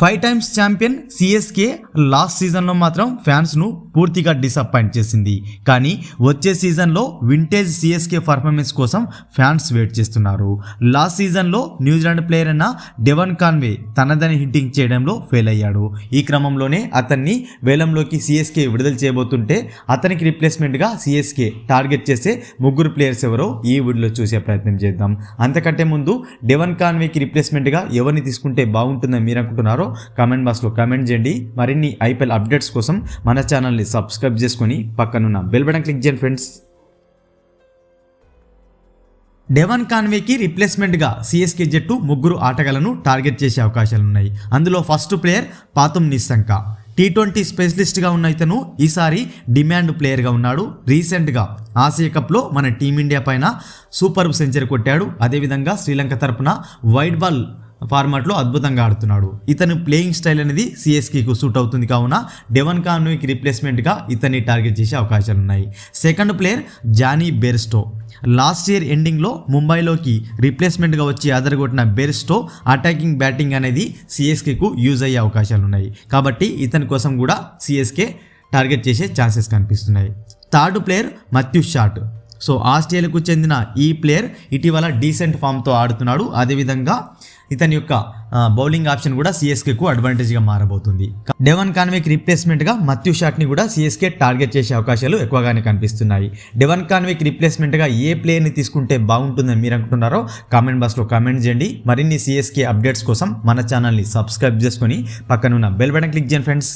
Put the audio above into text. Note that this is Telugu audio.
Five times champion CSK last సీజన్లో మాత్రం ఫ్యాన్స్ను పూర్తిగా డిసప్పాయింట్ చేసింది. కానీ వచ్చే సీజన్లో వింటేజ్ సిఎస్కే పర్ఫార్మెన్స్ కోసం ఫ్యాన్స్ వెయిట్ చేస్తున్నారు. లాస్ట్ సీజన్లో న్యూజిలాండ్ ప్లేయర్ అయిన డెవన్ కాన్వే తనదని హిట్టింగ్ చేయడంలో ఫెయిల్ అయ్యాడు. ఈ క్రమంలోనే అతన్ని వేలంలోకి సిఎస్కే విడుదల చేయబోతుంటే అతనికి రిప్లేస్మెంట్గా సిఎస్కే టార్గెట్ చేసే ముగ్గురు ప్లేయర్స్ ఎవరో ఈ వీడియోలో చూసే ప్రయత్నం చేద్దాం. అంతకంటే ముందు డెవన్ కాన్వేకి రిప్లేస్మెంట్గా ఎవరిని తీసుకుంటే బాగుంటుందని మీరు అనుకుంటున్నారో కామెంట్ బాక్స్లో కామెంట్ చేయండి. మరిన్ని ఐపీఎల్ అప్డేట్స్ కోసం మన ఛానల్ని సబ్స్క్రైబ్ చేసుకొని పక్కనున్న బెల్ బటన్ క్లిక్ చేయండి ఫ్రెండ్స్ డెవన్ కాన్వేకి రిప్లేస్మెంట్గా సిఎస్కే జట్టు ముగ్గురు ఆటగాళ్ళను టార్గెట్ చేసే అవకాశాలున్నాయి అందులో first player Pathum Nissanka. T twenty స్పెషలిస్ట్గా ఉన్న ఇతను ఈసారి డిమాండ్ ప్లేయర్గా ఉన్నాడు. రీసెంట్గా ఆసియా కప్లో మన టీమిండియా పైన సూపర్ సెంచరీ కొట్టాడు. అదేవిధంగా శ్రీలంక తరపున వైడ్ బాల్ ఫార్మాట్లో అద్భుతంగా ఆడుతున్నాడు. ఇతను ప్లేయింగ్ స్టైల్ అనేది సిఎస్కేకు సూట్ అవుతుంది కావున డెవన్ కాన్వీకి రిప్లేస్మెంట్గా ఇతన్ని టార్గెట్ చేసే అవకాశాలు ఉన్నాయి second player Jonny Bairstow. Last year ఎండింగ్లో ముంబైలోకి రిప్లేస్మెంట్గా వచ్చి అదరగొట్టిన బెర్స్టో అటాకింగ్ బ్యాటింగ్ అనేది సిఎస్కేకు యూజ్ అయ్యే అవకాశాలు ఉన్నాయి కాబట్టి ఇతని కోసం కూడా సిఎస్కే టార్గెట్ చేసే ఛాన్సెస్ కనిపిస్తున్నాయి. Third player Matthew Short. So ఆస్ట్రేలియాకు చెందిన ఈ ప్లేయర్ ఇటీవల డీసెంట్ ఫామ్తో ఆడుతున్నాడు. అదేవిధంగా ఇతని యొక్క బౌలింగ్ ఆప్షన్ కూడా సిఎస్కేకు అడ్వాంటేజ్గా మారబోతుంది. డెవన్ కాన్వేకి రిప్లేస్మెంట్గా మత్యు షాట్ని కూడా సిఎస్కే టార్గెట్ చేసే అవకాశాలు ఎక్కువగానే కనిపిస్తున్నాయి. డెవన్ కాన్వేకి రిప్లేస్మెంట్గా ఏ ప్లేయర్ని తీసుకుంటే బాగుంటుందని మీరు అనుకుంటున్నారో కామెంట్ బాక్స్లో కామెంట్ చేయండి. మరిన్ని సిఎస్కే అప్డేట్స్ కోసం మన ఛానల్ని సబ్స్క్రైబ్ చేసుకొని పక్కనున్న బెల్ బటన్ క్లిక్ చేయండి ఫ్రెండ్స్